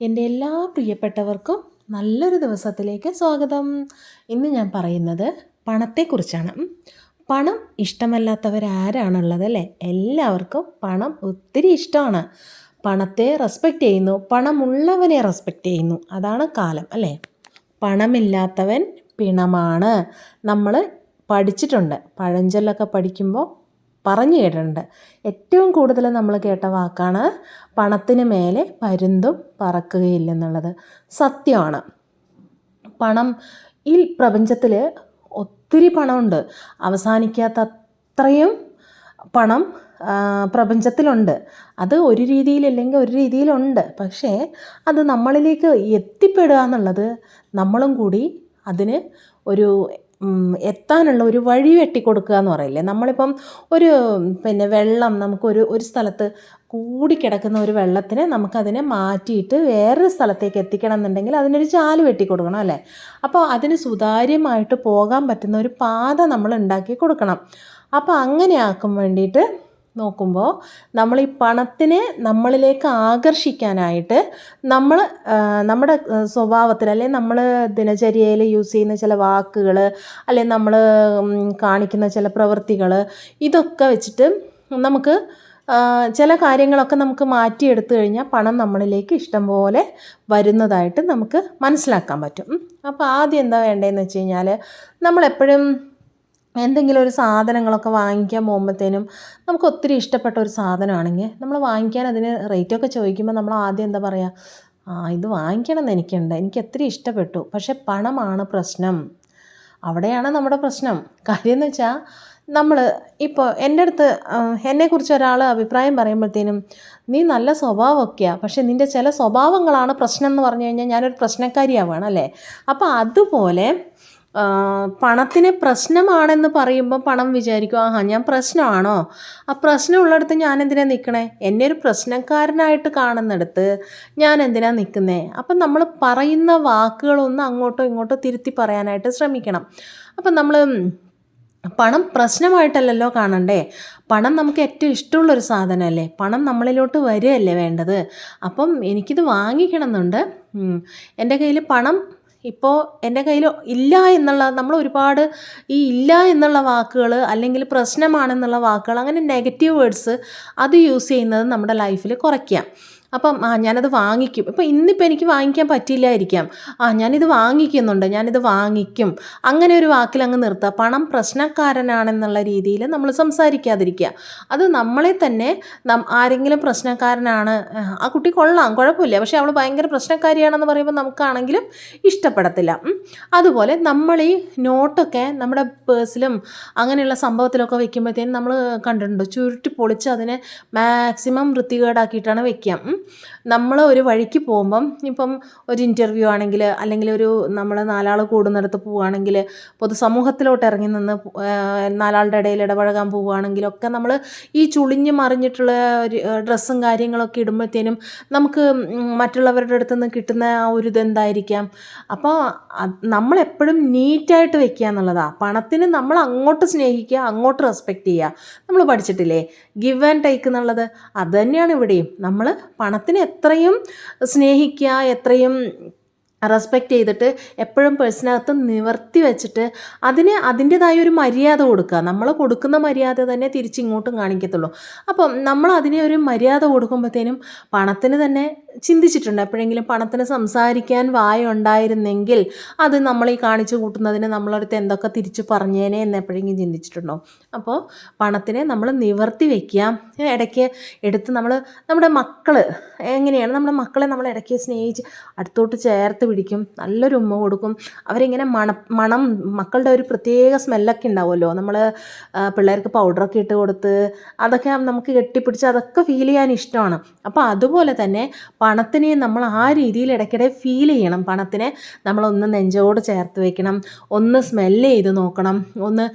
എന്റെ എല്ലാ പ്രിയപ്പെട്ടവർക്കും നല്ലൊരു ദിവസത്തിലേക്ക് സ്വാഗതം. ഇന്ന് ഞാൻ പറയുന്നത് പണത്തെക്കുറിച്ചാണ്. പണം ഇഷ്ടമല്ലാത്തവരാരാണുള്ളത് അല്ലേ? എല്ലാവർക്കും പണം ഒത്തിരി ഇഷ്ടമാണ്. പണത്തെ റെസ്പെക്റ്റ് ചെയ്യുന്നു. പണമുള്ളവനെ റെസ്പെക്റ്റ് ചെയ്യുന്നു. അതാണ് കാലം അല്ലേ? പണമില്ലാത്തവൻ പിണമാണ്. നമ്മൾ പഠിച്ചിട്ടുണ്ട്. പഴഞ്ചൊല്ലൊക്കെ പഠിക്കുമ്പോൾ പറഞ്ഞു കേട്ടിട്ടുണ്ട്. ഏറ്റവും കൂടുതൽ നമ്മൾ കേട്ട വാക്കാണ് പണത്തിന് മേലെ പരുന്തും പറക്കുകയില്ലെന്നുള്ളത്. സത്യമാണ്. പണം ഈ പ്രപഞ്ചത്തിൽ ഒത്തിരി പണമുണ്ട്. അവസാനിക്കാത്ത അത്രയും പണം പ്രപഞ്ചത്തിലുണ്ട്. അത് ഒരു രീതിയിലല്ലെങ്കിൽ ഒരു രീതിയിലുണ്ട്. പക്ഷേ അത് നമ്മളിലേക്ക് എത്തിപ്പെടുക എന്നുള്ളത് നമ്മളും കൂടി അതിന് ഒരു എത്താനുള്ള ഒരു വഴി വെട്ടിക്കൊടുക്കുക എന്ന് പറയില്ലേ? നമ്മളിപ്പം ഒരു പിന്നെ വെള്ളം നമുക്കൊരു ഒരു സ്ഥലത്ത് കൂടിക്കിടക്കുന്ന ഒരു വെള്ളത്തിനെ നമുക്കതിനെ മാറ്റിയിട്ട് വേറൊരു സ്ഥലത്തേക്ക് എത്തിക്കണം എന്നുണ്ടെങ്കിൽ അതിനൊരു ചാൽ വെട്ടിക്കൊടുക്കണം അല്ലേ? അപ്പോൾ അതിന് സുതാര്യമായിട്ട് പോകാൻ പറ്റുന്ന ഒരു പാത നമ്മൾ ഉണ്ടാക്കി കൊടുക്കണം. അപ്പോൾ അങ്ങനെ ആക്കാൻ വേണ്ടിയിട്ട് നോക്കുമ്പോൾ നമ്മൾ ഈ പണത്തിനെ നമ്മളിലേക്ക് ആകർഷിക്കാനായിട്ട് നമ്മൾ നമ്മുടെ സ്വഭാവത്തിൽ അല്ലെങ്കിൽ നമ്മൾ ദിനചര്യയിൽ യൂസ് ചെയ്യുന്ന ചില വാക്കുകൾ അല്ലെങ്കിൽ നമ്മൾ കാണിക്കുന്ന ചില പ്രവൃത്തികൾ ഇതൊക്കെ വെച്ചിട്ട് നമുക്ക് ചില കാര്യങ്ങളൊക്കെ നമുക്ക് മാറ്റിയെടുത്തു കഴിഞ്ഞാൽ പണം നമ്മളിലേക്ക് ഇഷ്ടം പോലെ വരുന്നതായിട്ട് നമുക്ക് മനസ്സിലാക്കാൻ പറ്റും. അപ്പോൾ ആദ്യം എന്താ വേണ്ടതെന്ന് വെച്ച് കഴിഞ്ഞാൽ നമ്മളെപ്പോഴും എന്തെങ്കിലും ഒരു സാധനങ്ങളൊക്കെ വാങ്ങിക്കാൻ പോകുമ്പോഴത്തേനും നമുക്ക് ഒത്തിരി ഇഷ്ടപ്പെട്ട ഒരു സാധനമാണെങ്കിൽ നമ്മൾ വാങ്ങിക്കാൻ അതിന് റേറ്റൊക്കെ ചോദിക്കുമ്പോൾ നമ്മൾ ആദ്യം എന്താ പറയുക ആ ഇത് വാങ്ങിക്കണം എന്ന് എനിക്കുണ്ട്. എനിക്ക് ഒത്തിരി ഇഷ്ടപ്പെട്ടു. പക്ഷേ പണമാണ് പ്രശ്നം. അവിടെയാണ് നമ്മുടെ പ്രശ്നം. കാര്യം എന്ന് വെച്ചാൽ നമ്മൾ ഇപ്പോൾ എന്റെ അടുത്ത് എന്നെക്കുറിച്ച് ഒരാൾ അഭിപ്രായം പറയുമ്പോഴത്തേനും നീ നല്ല സ്വഭാവമൊക്കെയാണ് പക്ഷെ നിന്റെ ചില സ്വഭാവങ്ങളാണ് പ്രശ്നം എന്ന് പറഞ്ഞു കഴിഞ്ഞാൽ ഞാനൊരു പ്രശ്നക്കാരിയാവുകയാണ് അല്ലേ? അപ്പോൾ അതുപോലെ പണത്തിന് പ്രശ്നമാണെന്ന് പറയുമ്പോൾ പണം വിചാരിക്കും ആഹാ ഞാൻ പ്രശ്നമാണോ? ആ പ്രശ്നമുള്ളിടത്ത് ഞാൻ എന്തിനാ നിൽക്കണേ എന്നെ ഒരു പ്രശ്നക്കാരനായിട്ട് കാണുന്നിടത്ത് ഞാൻ എന്തിനാ നിൽക്കുന്നേ അപ്പം നമ്മൾ പറയുന്ന വാക്കുകളൊന്ന് അങ്ങോട്ടോ ഇങ്ങോട്ടോ തിരുത്തി പറയാനായിട്ട് ശ്രമിക്കണം. അപ്പം നമ്മൾ പണം പ്രശ്നമായിട്ടല്ലല്ലോ കാണണ്ടേ? പണം നമുക്ക് ഏറ്റവും ഇഷ്ടമുള്ളൊരു സാധനമല്ലേ? പണം നമ്മളിലോട്ട് വരികയല്ലേ വേണ്ടത്? അപ്പം എനിക്കിത് വാങ്ങിക്കണം എന്നുണ്ട്. എന്റെ കയ്യിൽ പണം ഇപ്പോൾ എന്റെ കയ്യിൽ ഇല്ല എന്നുള്ള നമ്മൾ ഒരുപാട് ഈ ഇല്ല എന്നുള്ള വാക്കുകൾ അല്ലെങ്കിൽ പ്രശ്നമാണെന്നുള്ള വാക്കുകൾ അങ്ങനെ നെഗറ്റീവ് വേർഡ്സ് അത് യൂസ് ചെയ്യുന്നത് നമ്മുടെ ലൈഫിൽ കുറയ്ക്കാം അപ്പം ആ ഞാനത് വാങ്ങിക്കും. ഇപ്പം ഇന്നിപ്പോൾ എനിക്ക് വാങ്ങിക്കാൻ പറ്റില്ലായിരിക്കാം ആ ഞാനിത് വാങ്ങിക്കുന്നുണ്ട്. ഞാനിത് വാങ്ങിക്കും. അങ്ങനെ ഒരു വാക്കിൽ അങ്ങ് നിർത്തുക പണം പ്രശ്നക്കാരനാണെന്നുള്ള രീതിയിൽ നമ്മൾ സംസാരിക്കാതിരിക്കുക. അത് നമ്മളെ തന്നെ ആരെങ്കിലും പ്രശ്നക്കാരനാണ് ആ, കുട്ടി കൊള്ളാം കുഴപ്പമില്ല. പക്ഷേ അവൾ ഭയങ്കര പ്രശ്നക്കാരിയാണെന്ന് പറയുമ്പോൾ നമുക്കാണെങ്കിലും ഇഷ്ടപ്പെടത്തില്ല. അതുപോലെ നമ്മൾ ഈ നോട്ടൊക്കെ നമ്മുടെ പേഴ്സിലും അങ്ങനെയുള്ള സംഭവത്തിലൊക്കെ വെക്കുമ്പോഴത്തേനും നമ്മൾ കണ്ടിട്ടുണ്ട് ചുരുട്ടി പൊളിച്ച് അതിനെ മാക്സിമം വൃത്തികേടാക്കിയിട്ടാണ് വെക്കുക. നമ്മൾ ഒരു വഴിക്ക് പോകുമ്പം ഇപ്പം ഒരു ഇന്റർവ്യൂ ആണെങ്കിൽ അല്ലെങ്കിൽ ഒരു നമ്മൾ നാലാൾ കൂടുന്നിടത്ത് പോവുകയാണെങ്കിൽ പൊതുസമൂഹത്തിലോട്ട് ഇറങ്ങി നിന്ന് നാലാളുടെ ഇടയിൽ ഇടപഴകാൻ പോവുകയാണെങ്കിലൊക്കെ നമ്മൾ ഈ ചുളിഞ്ഞ് മറിഞ്ഞിട്ടുള്ള ഒരു ഡ്രസ്സും കാര്യങ്ങളൊക്കെ ഇടുമ്പോഴത്തേനും നമുക്ക് മറ്റുള്ളവരുടെ അടുത്ത് നിന്ന് കിട്ടുന്ന ആ ഒരു ഇതെന്തായിരിക്കാം അപ്പോൾ നമ്മളെപ്പോഴും നീറ്റായിട്ട് വെക്കുക എന്നുള്ളതാണ് പണത്തിന് നമ്മൾ അങ്ങോട്ട് സ്നേഹിക്കുക അങ്ങോട്ട് റെസ്പെക്റ്റ് ചെയ്യുക. നമ്മൾ പഠിച്ചിട്ടില്ലേ? ഗിവ് ആൻഡ് ടേക്ക് എന്നുള്ളത്. അത് തന്നെയാണ് ഇവിടെയും. നമ്മൾ പണത്തിന് എത്രയും സ്നേഹിക്കുക എത്രയും റെസ്പെക്റ്റ് ചെയ്തിട്ട് എപ്പോഴും പേഴ്സിനകത്ത് നിവർത്തി വെച്ചിട്ട് അതിന് അതിന്റെതായ ഒരു മര്യാദ കൊടുക്കുക. നമ്മൾ കൊടുക്കുന്ന മര്യാദ തന്നെ തിരിച്ചിങ്ങോട്ടും കാണിക്കത്തുള്ളൂ. അപ്പം നമ്മൾ അതിനെ ഒരു മര്യാദ കൊടുക്കുമ്പോഴത്തേനും പണത്തിന് തന്നെ ചിന്തിച്ചിട്ടുണ്ട്. എപ്പോഴെങ്കിലും പണത്തിന് സംസാരിക്കാൻ വായ ഉണ്ടായിരുന്നെങ്കിൽ അത് നമ്മൾ ഈ കാണിച്ചു കൂട്ടുന്നതിന് നമ്മളടുത്ത് എന്തൊക്കെ തിരിച്ചു പറഞ്ഞേനെ എന്ന് എപ്പോഴെങ്കിലും ചിന്തിച്ചിട്ടുണ്ടോ? അപ്പോൾ പണത്തിനെ നമ്മൾ നിവർത്തി വയ്ക്കുക. ഇടയ്ക്ക് എടുത്ത് നമ്മൾ നമ്മുടെ മക്കൾ എങ്ങനെയാണ് നമ്മുടെ മക്കളെ നമ്മൾ ഇടയ്ക്ക് സ്നേഹിച്ച് അടുത്തോട്ട് ചേർത്ത് പിടിക്കും. നല്ലൊരു ഉമ്മ കൊടുക്കും. അവരിങ്ങനെ മണ മണം മക്കളുടെ ഒരു പ്രത്യേക സ്മെല്ലൊക്കെ ഉണ്ടാവുമല്ലോ. നമ്മൾ പിള്ളേർക്ക് പൗഡറൊക്കെ ഇട്ട് കൊടുത്ത് അതൊക്കെ നമുക്ക് കെട്ടിപ്പിടിച്ച് അതൊക്കെ ഫീൽ ചെയ്യാൻ ഇഷ്ടമാണ്. അപ്പോൾ അതുപോലെ തന്നെ പണത്തിനെ നമ്മൾ ആ രീതിയിൽ ഇടയ്ക്കിടെ ഫീൽ ചെയ്യണം. പണത്തിനെ നമ്മളൊന്ന് നെഞ്ചോട് ചേർത്ത് വെക്കണം. ഒന്ന് സ്മെല്ല് ചെയ്ത് നോക്കണം. ഒന്ന്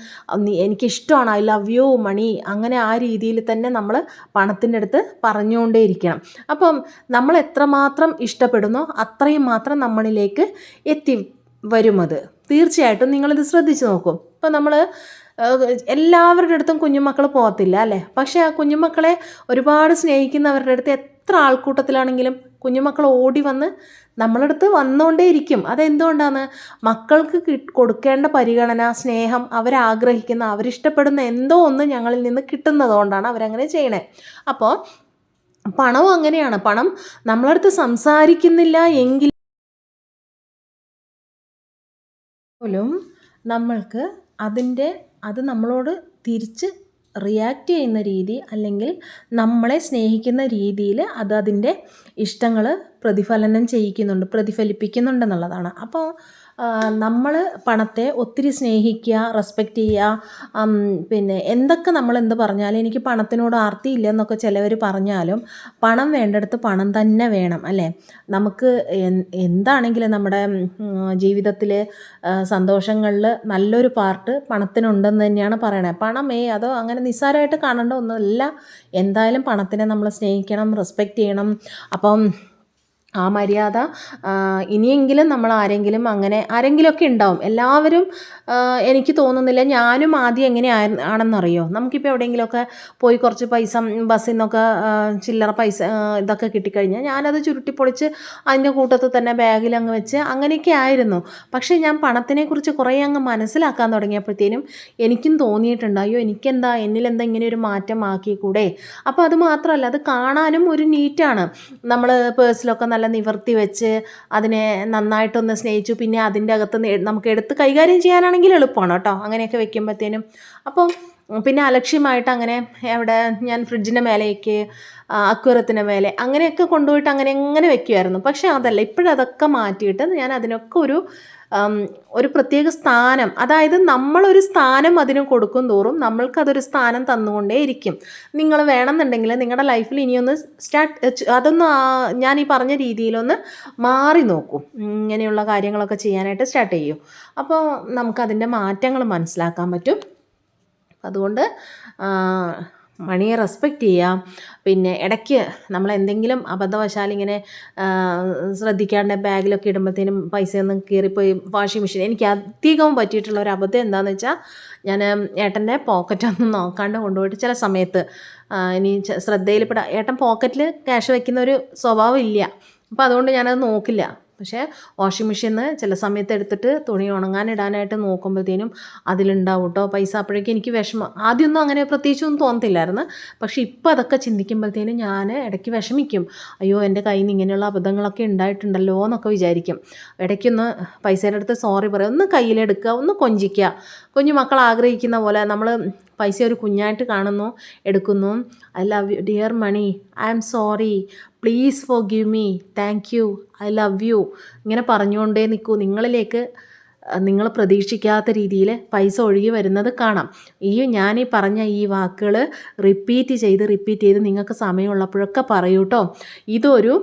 എനിക്കിഷ്ടമാണ്. I love you money. അങ്ങനെ ആ രീതിയിൽ തന്നെ നമ്മൾ പണത്തിന്റെ അടുത്ത് പറഞ്ഞുകൊണ്ടേ ഇരിക്കണം അപ്പം നമ്മൾ എത്രമാത്രം ഇഷ്ടപ്പെടുന്നോ അത്രയും മാത്രം നമ്മളിലേക്ക് എത്തി വരും അത്. തീർച്ചയായിട്ടും നിങ്ങളിത് ശ്രദ്ധിച്ചു നോക്കും. ഇപ്പം നമ്മൾ എല്ലാവരുടെ അടുത്തും കുഞ്ഞുമക്കൾ പോകത്തില്ല അല്ലേ? പക്ഷേ ആ കുഞ്ഞുമക്കളെ ഒരുപാട് സ്നേഹിക്കുന്നവരുടെ അടുത്ത് എത്ര ആൾക്കൂട്ടത്തിലാണെങ്കിലും കുഞ്ഞുമക്കൾ ഓടി വന്ന് നമ്മളടുത്ത് വന്നുകൊണ്ടേയിരിക്കും അതെന്തുകൊണ്ടാണ്? മക്കൾക്ക് കൊടുക്കേണ്ട പരിഗണന സ്നേഹം അവരാഗ്രഹിക്കുന്ന അവരിഷ്ടപ്പെടുന്ന എന്തോ ഒന്ന് ഞങ്ങളിൽ നിന്ന് കിട്ടുന്നതുകൊണ്ടാണ് അവരങ്ങനെ ചെയ്യണേ. അപ്പോൾ പണവും അങ്ങനെയാണ്. പണം നമ്മളടുത്ത് സംസാരിക്കുന്നില്ല എങ്കിൽ പോലും നമ്മൾക്ക് അതിന്റെ അത് നമ്മളോട് തിരിച്ച് റിയാക്റ്റ് ചെയ്യുന്ന രീതി അല്ലെങ്കിൽ നമ്മളെ സ്നേഹിക്കുന്ന രീതിയിൽ അത് അതിന്റെ ഇഷ്ടങ്ങൾ പ്രതിഫലനം ചെയ്യിക്കുന്നുണ്ട് പ്രതിഫലിപ്പിക്കുന്നുണ്ടെന്നുള്ളതാണ് അപ്പോൾ നമ്മൾ പണത്തെ ഒത്തിരി സ്നേഹിക്കുക റെസ്പെക്റ്റ് ചെയ്യുക പിന്നെ എന്തൊക്കെ നമ്മൾ എന്ത് പറഞ്ഞാലും എനിക്ക് പണത്തിനോട് ആർത്തിയില്ല എന്നൊക്കെ ചിലവർ പറഞ്ഞാലും പണം വേണ്ടടുത്ത് പണം തന്നെ വേണം അല്ലേ? നമുക്ക് എന്താണെങ്കിലും നമ്മുടെ ജീവിതത്തിൽ സന്തോഷങ്ങളിൽ നല്ലൊരു പാർട്ട് പണത്തിനുണ്ടെന്ന് തന്നെയാണ് പറയണത് പണമേ അതോ അങ്ങനെ നിസ്സാരമായിട്ട് കാണേണ്ട ഒന്നുമല്ല. എന്തായാലും പണത്തിനെ നമ്മൾ സ്നേഹിക്കണം റെസ്പെക്റ്റ് ചെയ്യണം. അപ്പം ആ മര്യാദ ഇനിയെങ്കിലും നമ്മൾ ആരെങ്കിലും അങ്ങനെ ആരെങ്കിലുമൊക്കെ ഉണ്ടാവും. എല്ലാവരും എനിക്ക് തോന്നുന്നില്ല ഞാനും ആദ്യം എങ്ങനെ ആണെന്നറിയോ? നമുക്കിപ്പോൾ എവിടെയെങ്കിലുമൊക്കെ പോയി കുറച്ച് പൈസ ബസ്സിൽ നിന്നൊക്കെ ചില്ലറ പൈസ ഇതൊക്കെ കിട്ടിക്കഴിഞ്ഞാൽ ഞാനത് ചുരുട്ടിപ്പൊളിച്ച് അതിന്റെ കൂട്ടത്തിൽ തന്നെ ബാഗിൽ അങ്ങ് വെച്ച് അങ്ങനെയൊക്കെ ആയിരുന്നു. പക്ഷേ ഞാൻ പണത്തിനെക്കുറിച്ച് കുറേ അങ്ങ് മനസ്സിലാക്കാൻ തുടങ്ങിയപ്പോഴത്തേനും എനിക്കും തോന്നിയിട്ടുണ്ട്. അയ്യോ എനിക്കെന്താ? എന്നിലെന്താ ഇങ്ങനെ ഒരു മാറ്റം ആക്കിക്കൂടെ? അപ്പോൾ അത് മാത്രമല്ല അത് കാണാനും ഒരു നീറ്റാണ്. നമ്മൾ പേഴ്സിലൊക്കെ നല്ല നിവർത്തി വെച്ച് അതിനെ നന്നായിട്ടൊന്ന് സ്നേഹിച്ചു. പിന്നെ അതിന്റെ അകത്ത് നമുക്ക് എടുത്ത് കൈകാര്യം ചെയ്യാനാണെങ്കിൽ എളുപ്പമാണ് കേട്ടോ. അങ്ങനെയൊക്കെ വെക്കുമ്പോഴത്തേനും അപ്പോൾ പിന്നെ അലക്ഷ്യമായിട്ട് അങ്ങനെ അവിടെ ഞാൻ ഫ്രിഡ്ജിന്റെ മേലേക്ക് അക്വറത്തിന്റെ മേലെ അങ്ങനെയൊക്കെ കൊണ്ടുപോയിട്ട് അങ്ങനെ എങ്ങനെ വെക്കുമായിരുന്നു പക്ഷേ അതല്ല ഇപ്പോഴതൊക്കെ മാറ്റിയിട്ട് ഞാൻ അതിനൊക്കെ ഒരു ഒരു പ്രത്യേക സ്ഥാനം അതായത് നമ്മളൊരു സ്ഥാനം അതിന് കൊടുക്കും തോറും നമ്മൾക്കതൊരു സ്ഥാനം തന്നുകൊണ്ടേ ഇരിക്കും. നിങ്ങൾ വേണമെന്നുണ്ടെങ്കിൽ നിങ്ങളുടെ ലൈഫിൽ ഇനിയൊന്ന് സ്റ്റാർട്ട് അതൊന്ന് ഞാൻ ഈ പറഞ്ഞ രീതിയിലൊന്ന് മാറി നോക്കും. ഇങ്ങനെയുള്ള കാര്യങ്ങളൊക്കെ ചെയ്യാനായിട്ട് സ്റ്റാർട്ട് ചെയ്യും. അപ്പോൾ നമുക്കതിന്റെ മാറ്റങ്ങൾ മനസ്സിലാക്കാൻ പറ്റും. അതുകൊണ്ട് മണിയെ റെസ്പെക്റ്റ് ചെയ്യാം. പിന്നെ ഇടയ്ക്ക് നമ്മൾ എന്തെങ്കിലും അബദ്ധവശാൽ ഇങ്ങനെ ശ്രദ്ധിക്കാണ്ട് ബാഗിലൊക്കെ ഇടുമ്പോഴത്തേനും പൈസയൊന്നും കീറിപ്പോയി വാഷിംഗ് മെഷീൻ. എനിക്ക് അധികവും പറ്റിയിട്ടുള്ള ഒരു അബദ്ധം എന്താണെന്ന് വെച്ചാൽ ഞാൻ ഏട്ടന്റെ പോക്കറ്റൊന്നും നോക്കാണ്ട് കൊണ്ടുപോയിട്ട് ചില സമയത്ത് ഇനി ശ്രദ്ധയിൽപ്പെടാം ഏട്ടൻ പോക്കറ്റിൽ ക്യാഷ് വയ്ക്കുന്ന ഒരു സ്വഭാവം ഇല്ല. അപ്പോൾ അതുകൊണ്ട് ഞാനത് നോക്കില്ല. പക്ഷേ വാഷിംഗ് മെഷീനിൽ ചില സമയത്ത് എടുത്തിട്ട് തുണി ഉണങ്ങാൻ ഇടാനായിട്ട് നോക്കുമ്പോഴത്തേനും അതിലുണ്ടാവും കേട്ടോ പൈസ അപ്പോഴേക്കും എനിക്ക് വിഷമം. ആദ്യമൊന്നും അങ്ങനെ പ്രത്യേകിച്ചൊന്നും തോന്നത്തില്ലായിരുന്നു. പക്ഷേ ഇപ്പോൾ അതൊക്കെ ചിന്തിക്കുമ്പോഴത്തേനും ഞാൻ ഇടയ്ക്ക് വിഷമിക്കും. അയ്യോ എന്റെ കയ്യിൽ നിന്ന് ഇങ്ങനെയുള്ള അബദ്ധങ്ങളൊക്കെ ഉണ്ടായിട്ടുണ്ടല്ലോ എന്നൊക്കെ വിചാരിക്കും. ഇടയ്ക്കൊന്ന് പൈസയുടെ അടുത്ത് സോറി പറയാം. ഒന്ന് കയ്യിലെടുക്കുക ഒന്ന് കൊഞ്ചിക്കുക. കുഞ്ഞു മക്കൾ ആഗ്രഹിക്കുന്ന പോലെ നമ്മൾ പൈസ ഒരു കുഞ്ഞായിട്ട് കാണുന്നു എടുക്കുന്നു. I love you dear money I'm sorry please forgive me thank you I love you ഇങ്ങനെ പറഞ്ഞുകൊണ്ടേ നിൽക്കൂ. നിങ്ങളിലേക്ക് നിങ്ങൾ പ്രതീക്ഷിക്കാത്ത രീതിയിൽ പൈസ ഒഴുകി വരുന്നത് കാണാം. ഈ ഞാൻ ഈ പറഞ്ഞ ഈ വാക്കുകൾ റിപ്പീറ്റ് ചെയ്ത് റിപ്പീറ്റ് ചെയ്ത് നിങ്ങൾക്ക് സമയമുള്ളപ്പോഴൊക്കെ പറയൂ കേട്ടോ ഇതൊരു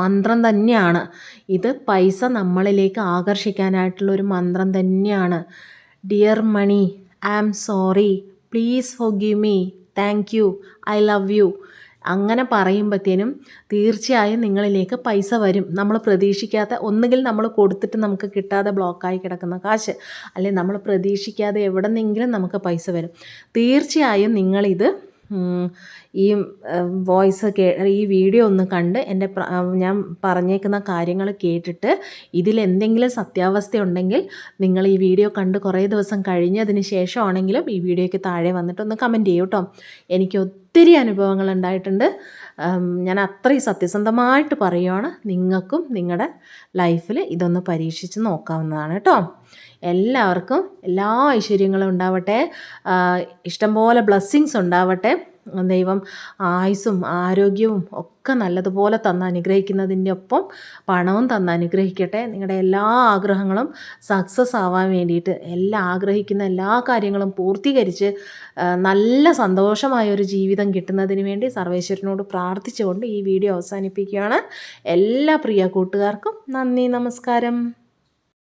മന്ത്രം തന്നെയാണ്. ഇത് പൈസ നമ്മളിലേക്ക് ആകർഷിക്കാനായിട്ടുള്ള ഒരു മന്ത്രം തന്നെയാണ്. Dear money am sorry please forgive me thank you I love you അങ്ങനെ പറയുമ്പോഴത്തേനും തീർച്ചയായും നിങ്ങളിലേക്ക് പൈസ വരും. നമ്മൾ പ്രതീക്ഷിക്കാത്ത ഒന്നുകിൽ നമ്മൾ കൊടുത്തിട്ട് നമുക്ക് കിട്ടാതെ ബ്ലോക്കായി കിടക്കുന്ന കാശ് അല്ലെങ്കിൽ നമ്മൾ പ്രതീക്ഷിക്കാതെ എവിടെ നിന്നെങ്കിലും നമുക്ക് പൈസ വരും. തീർച്ചയായും നിങ്ങളിത് ഈ വോയിസ് കേ ഈ വീഡിയോ ഒന്ന് കണ്ട് എന്റെ ഞാൻ പറഞ്ഞേക്കുന്ന കാര്യങ്ങൾ കേട്ടിട്ട് ഇതിലെന്തെങ്കിലും സത്യാവസ്ഥ ഉണ്ടെങ്കിൽ നിങ്ങൾ ഈ വീഡിയോ കണ്ട് കുറേ ദിവസം കഴിഞ്ഞതിന് ശേഷമാണെങ്കിലും ഈ വീഡിയോയ്ക്ക് താഴെ വന്നിട്ട് ഒന്ന് കമന്റ് ചെയ്യൂ കേട്ടോ എനിക്ക് ഒത്തിരി അനുഭവങ്ങൾ ഉണ്ടായിട്ടുണ്ട്. ഞാൻ അത്രയും സത്യസന്ധമായിട്ട് പറയുവാണ്. നിങ്ങൾക്കും നിങ്ങളുടെ ലൈഫിൽ ഇതൊന്ന് പരീക്ഷിച്ച് നോക്കാവുന്നതാണ് കേട്ടോ. എല്ലാവർക്കും എല്ലാ ഐശ്വര്യങ്ങളും ഉണ്ടാവട്ടെ. ഇഷ്ടംപോലെ ബ്ലെസ്സിങ്സ് ഉണ്ടാവട്ടെ. ദൈവം ആയുസ്സും ആരോഗ്യവും ഒക്കെ നല്ലതുപോലെ തന്ന് അനുഗ്രഹിക്കുന്നതിന്റെ ഒപ്പം പണവും തന്ന് അനുഗ്രഹിക്കട്ടെ. നിങ്ങളുടെ എല്ലാ ആഗ്രഹങ്ങളും സക്സസ് ആവാൻ വേണ്ടിയിട്ട് എല്ലാ ആഗ്രഹിക്കുന്ന എല്ലാ കാര്യങ്ങളും പൂർത്തീകരിച്ച് നല്ല സന്തോഷമായ ഒരു ജീവിതം കിട്ടുന്നതിന് വേണ്ടി സർവേശ്വരനോട് പ്രാർത്ഥിച്ചുകൊണ്ട് ഈ വീഡിയോ അവസാനിപ്പിക്കുകയാണ്. എല്ലാ പ്രിയ കൂട്ടുകാർക്കും നന്ദി നമസ്കാരം.